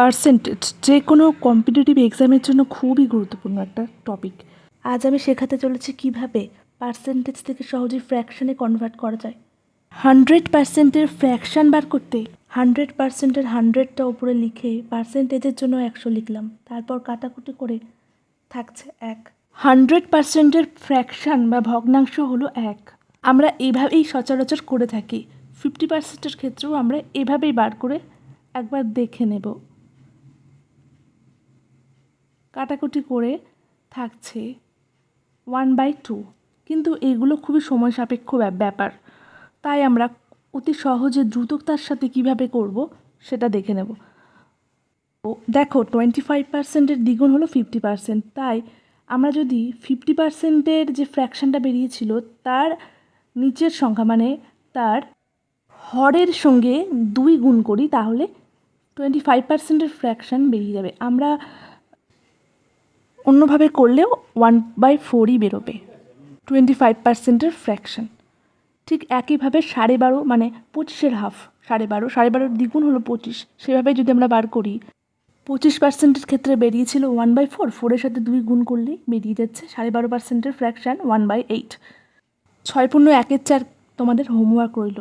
Percentage যে কোনো competitive এক্সামের জন্য খুবই গুরুত্বপূর্ণ একটা টপিক আজ আমি শেখাতে চলেছি কীভাবে পার্সেন্টেজ থেকে সহজেই ফ্র্যাকশানে কনভার্ট করা যায়। হান্ড্রেড পার্সেন্টের ফ্র্যাকশান বার করতে হান্ড্রেড পার্সেন্টের হান্ড্রেডটা উপরে লিখে পার্সেন্টেজের জন্য একশো লিখলাম। তারপর কাটাকুটি করে থাকছে এক। হান্ড্রেড পার্সেন্টের ফ্র্যাকশান বা ভগ্নাংশ হলো এক। আমরা এভাবেই সচরাচর করে থাকি। ফিফটি পার্সেন্টের ক্ষেত্রেও আমরা এভাবেই বার করে একবার দেখে নেব। কাটাকুটি করে থাকছে ওয়ান বাই টু কিন্তু এগুলো খুবই সময় সাপেক্ষ ব্যা- ব্যাপার। তাই আমরা অতি সহজে দ্রুততার সাথে কীভাবে করব সেটা দেখে নেব। ও দেখো টোয়েন্টি ফাইভ পার্সেন্টের দ্বিগুণ হলো ফিফটি পার্সেন্ট তাই আমরা যদি ফিফটি পার্সেন্টের যে ফ্র্যাকশনটা বেরিয়েছিল, তার নিচের সংখ্যা মানে তার হরের সঙ্গে দুই গুণ করি, তাহলে টোয়েন্টি ফাইভ পার্সেন্টের ফ্র্যাকশান বেরিয়ে যাবে। আমরা অন্যভাবে করলেও ওয়ান বাই ফোরই বেরোবে। টোয়েন্টি ফাইভ পার্সেন্টের ফ্র্যাকশন ঠিক একইভাবে সাড়ে বারো মানে পঁচিশের হাফ সাড়ে বারো, সাড়ে বারোর দ্বিগুণ হলো পঁচিশ। সেভাবে যদি আমরা বার করি, পঁচিশ পার্সেন্টের ক্ষেত্রে বেরিয়েছিল ওয়ান বাই ফোর ফোরের সাথে দুই গুণ করলেই বেরিয়ে যাচ্ছে সাড়ে বারো পার্সেন্টের ফ্র্যাকশান ওয়ান বাই এইট ছয় পূর্ণ একের চার তোমাদের হোমওয়ার্ক রইল।